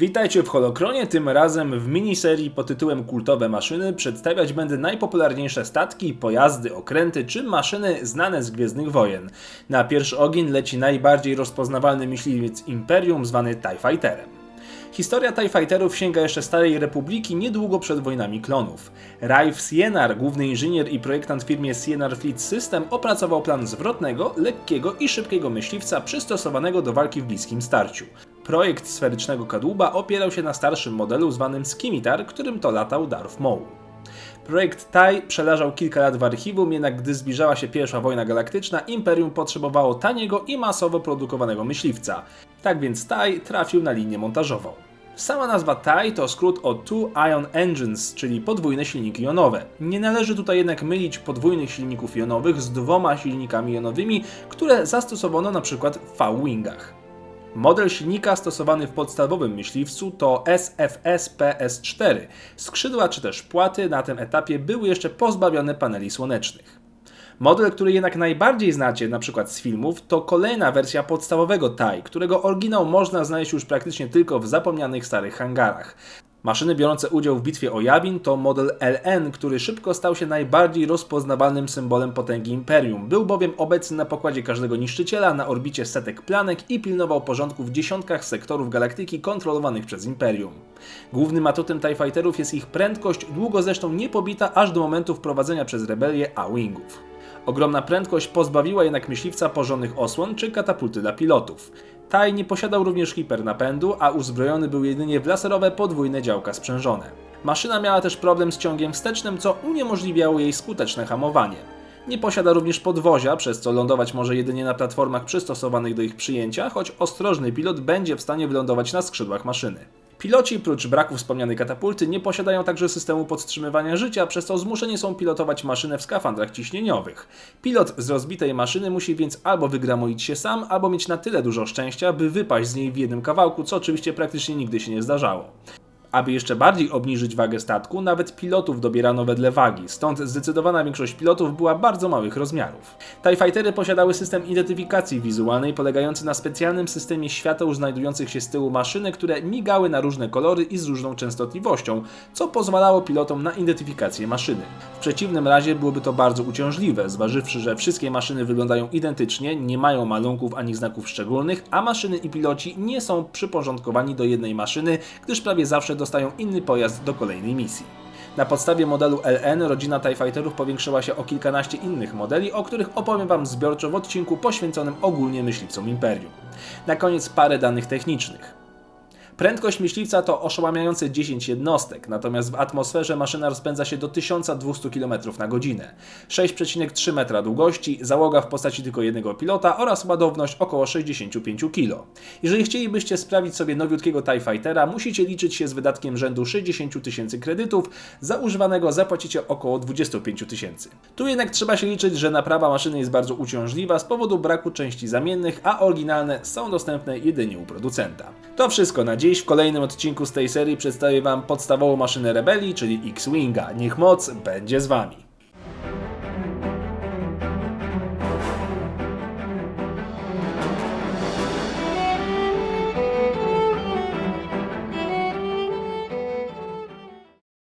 Witajcie w Holokronie, tym razem w miniserii pod tytułem Kultowe maszyny przedstawiać będę najpopularniejsze statki, pojazdy, okręty czy maszyny znane z Gwiezdnych Wojen. Na pierwszy ogień leci najbardziej rozpoznawalny myśliwiec Imperium zwany TIE Fighterem. Historia TIE Fighterów sięga jeszcze Starej Republiki niedługo przed wojnami klonów. Raif Sienar, główny inżynier i projektant w firmie Sienar Fleet System, opracował plan zwrotnego, lekkiego i szybkiego myśliwca przystosowanego do walki w bliskim starciu. Projekt sferycznego kadłuba opierał się na starszym modelu zwanym Skimitar, którym to latał Darth Maul. Projekt TIE przeleżał kilka lat w archiwum, jednak gdy zbliżała się pierwsza wojna galaktyczna, Imperium potrzebowało taniego i masowo produkowanego myśliwca. Tak więc TIE trafił na linię montażową. Sama nazwa TIE to skrót od Two Ion Engines, czyli podwójne silniki jonowe. Nie należy tutaj jednak mylić podwójnych silników jonowych z dwoma silnikami jonowymi, które zastosowano na przykład w V-Wingach. Model silnika stosowany w podstawowym myśliwcu to SFS PS4. Skrzydła czy też płaty na tym etapie były jeszcze pozbawione paneli słonecznych. Model, który jednak najbardziej znacie, np. z filmów, to kolejna wersja podstawowego TIE, którego oryginał można znaleźć już praktycznie tylko w zapomnianych starych hangarach. Maszyny biorące udział w bitwie o Jabin to model LN, który szybko stał się najbardziej rozpoznawalnym symbolem potęgi Imperium. Był bowiem obecny na pokładzie każdego niszczyciela, na orbicie setek planek i pilnował porządku w dziesiątkach sektorów galaktyki kontrolowanych przez Imperium. Głównym atutem TIE Fighterów jest ich prędkość, długo zresztą nie pobita aż do momentu wprowadzenia przez rebelię A-Wingów. Ogromna prędkość pozbawiła jednak myśliwca porządnych osłon czy katapulty dla pilotów. TIE nie posiadał również hipernapędu, a uzbrojony był jedynie w laserowe podwójne działka sprzężone. Maszyna miała też problem z ciągiem wstecznym, co uniemożliwiało jej skuteczne hamowanie. Nie posiada również podwozia, przez co lądować może jedynie na platformach przystosowanych do ich przyjęcia, choć ostrożny pilot będzie w stanie wylądować na skrzydłach maszyny. Piloci, prócz braku wspomnianej katapulty, nie posiadają także systemu podtrzymywania życia, przez co zmuszeni są pilotować maszynę w skafandrach ciśnieniowych. Pilot z rozbitej maszyny musi więc albo wygramoić się sam, albo mieć na tyle dużo szczęścia, by wypaść z niej w jednym kawałku, co oczywiście praktycznie nigdy się nie zdarzało. Aby jeszcze bardziej obniżyć wagę statku, nawet pilotów dobierano wedle wagi, stąd zdecydowana większość pilotów była bardzo małych rozmiarów. TIE Fightery posiadały system identyfikacji wizualnej polegający na specjalnym systemie świateł znajdujących się z tyłu maszyny, które migały na różne kolory i z różną częstotliwością, co pozwalało pilotom na identyfikację maszyny. W przeciwnym razie byłoby to bardzo uciążliwe, zważywszy, że wszystkie maszyny wyglądają identycznie, nie mają malunków ani znaków szczególnych, a maszyny i piloci nie są przyporządkowani do jednej maszyny, gdyż prawie zawsze dostają inny pojazd do kolejnej misji. Na podstawie modelu LN rodzina TIE Fighterów powiększyła się o kilkanaście innych modeli, o których opowiem Wam zbiorczo w odcinku poświęconym ogólnie myśliwcom Imperium. Na koniec parę danych technicznych. Prędkość myśliwca to oszałamiające 10 jednostek, natomiast w atmosferze maszyna rozpędza się do 1200 km na godzinę. 6,3 metra długości, załoga w postaci tylko jednego pilota oraz ładowność około 65 kg. Jeżeli chcielibyście sprawić sobie nowiutkiego TIE Fightera, musicie liczyć się z wydatkiem rzędu 60 tysięcy kredytów, za używanego zapłacicie około 25 tysięcy. Tu jednak trzeba się liczyć, że naprawa maszyny jest bardzo uciążliwa z powodu braku części zamiennych, a oryginalne są dostępne jedynie u producenta. To wszystko na dziś. W kolejnym odcinku z tej serii przedstawię Wam podstawową maszynę rebelii, czyli X-Winga. Niech moc będzie z Wami.